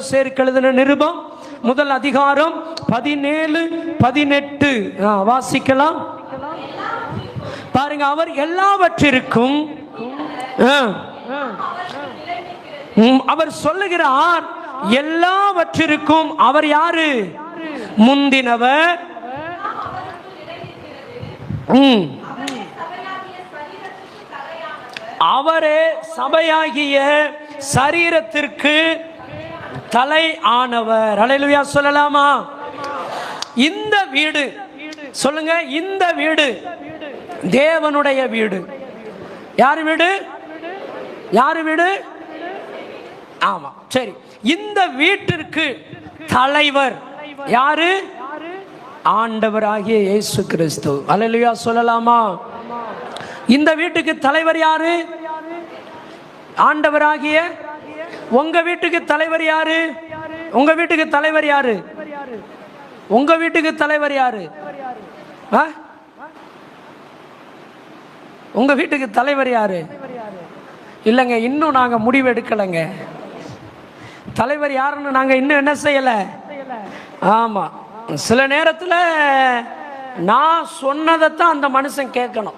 சேர்க்க நிருபம் முதல் அதிகாரம் பதினேழு பதினெட்டு. வாசிக்கலாம். பாருங்க அவர் எல்லாவற்றிற்கும் அவர் சொல்லுகிறார் எல்லாவற்றிற்கும் அவர் யாரு? முந்தினவர். அவரே சபையாகிய சரீரத்திற்கு தலை ஆனவர். அலையிலுயா சொல்லலாமா? இந்த வீடு சொல்லுங்க இந்த வீடு தேவனுடைய வீடு. யார் வீடு? யார் வீடு? ஆமா சரி. இந்த வீட்டிற்கு தலைவர் யாரு? ஆண்டவராகிய இயேசு கிறிஸ்து. அலையிலுயா சொல்லலாமா? இந்த வீட்டுக்கு தலைவர் யாரு? ஆண்டவராகிய உங்க வீட்டுக்கு தலைவர் யாரு? உங்க வீட்டுக்கு தலைவர் யாரு? உங்க வீட்டுக்கு தலைவர் யாரு? ஆ? உங்க வீட்டுக்கு தலைவர் யாரு? இல்லைங்க இன்னும் நாங்க முடிவு எடுக்கலைங்க. தலைவர் யாருன்னு நாங்க இன்னும் என்ன செய்யல? ஆமா. சில நேரத்தில் நான் சொன்னதைத்தான் அந்த மனுஷன் கேட்கணும்.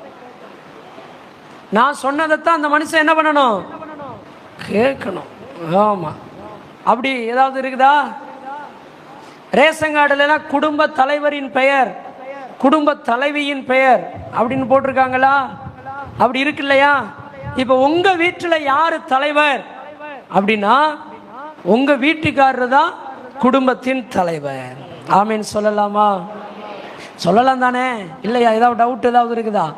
நான் சொன்னதைத்தான் அந்த மனுஷன் என்ன பண்ணணும்? கேட்கணும். ஆமாம் அப்படி ஏதாவது இருக்குதா? ரேஷன் கார்டுலாம் குடும்ப தலைவரின் பெயர் குடும்ப தலைவியின் பெயர் அப்படின்னு போட்டிருக்காங்களா? அப்படி இருக்கு இல்லையா? இப்போ உங்க வீட்டில் யாரு தலைவர்? அப்படின்னா உங்க வீட்டுக்காரர் தான் குடும்பத்தின் தலைவர். ஆமீன் சொல்லலாமா? சொல்லலாம் தானே? இல்லையா? ஏதாவது டவுட் ஏதாவது இருக்குதா?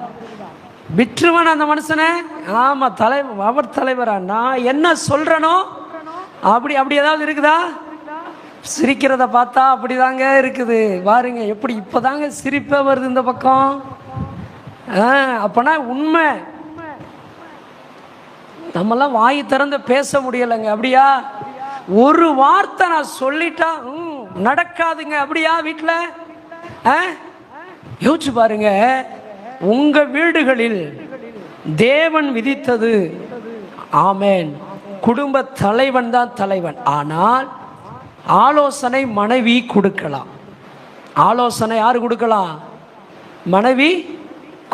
விற்றுவன் அந்த மனுஷனை? ஆமாம் தலைவர் அவர் தலைவரா. நான் என்ன சொல்கிறனோ அப்படி அப்படி ஏதாவது இருக்குதா? சிரிக்கிறத பார்த்தா அப்படிதாங்க இருக்குது. பாருங்க எப்படி இப்போதாங்க சிரிப்பே வருது இந்த பக்கம்? ஆ, அப்பனா உண்மை. நம்மெல்லாம் வாய் திறந்து பேச முடியலைங்க அப்படியா? ஒரு வார்த்தை நான் சொல்லிட்டா ம், நடக்காதுங்க அப்படியா வீட்டில் யோசிச்சு பாருங்க. உங்க வீடுகளில் தேவன் விதித்தது. ஆமேன். குடும்ப தலைவன் தான் தலைவன். ஆனால் ஆலோசனை மனைவி கொடுக்கலாம். ஆலோசனை யார் கொடுக்கலாம்? மனைவி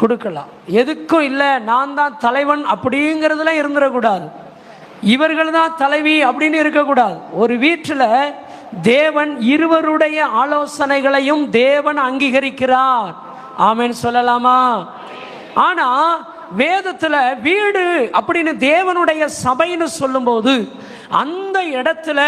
கொடுக்கலாம். எதுக்கும் இல்லை நான் தான் தலைவன் அப்படிங்கிறதுல இருந்துடக்கூடாது இவர்கள் தான் தலைவி அப்படின்னு இருக்கக்கூடாது. ஒரு வீட்டில் தேவன் இருவருடைய ஆலோசனைகளையும் தேவன் அங்கீகரிக்கிறார். ஆமேன்னு சொல்லலாமா? ஆனா வேதத்துல வீடு அப்படின்னு தேவனுடைய சபைன்னு சொல்லும்போது அந்த இடத்துல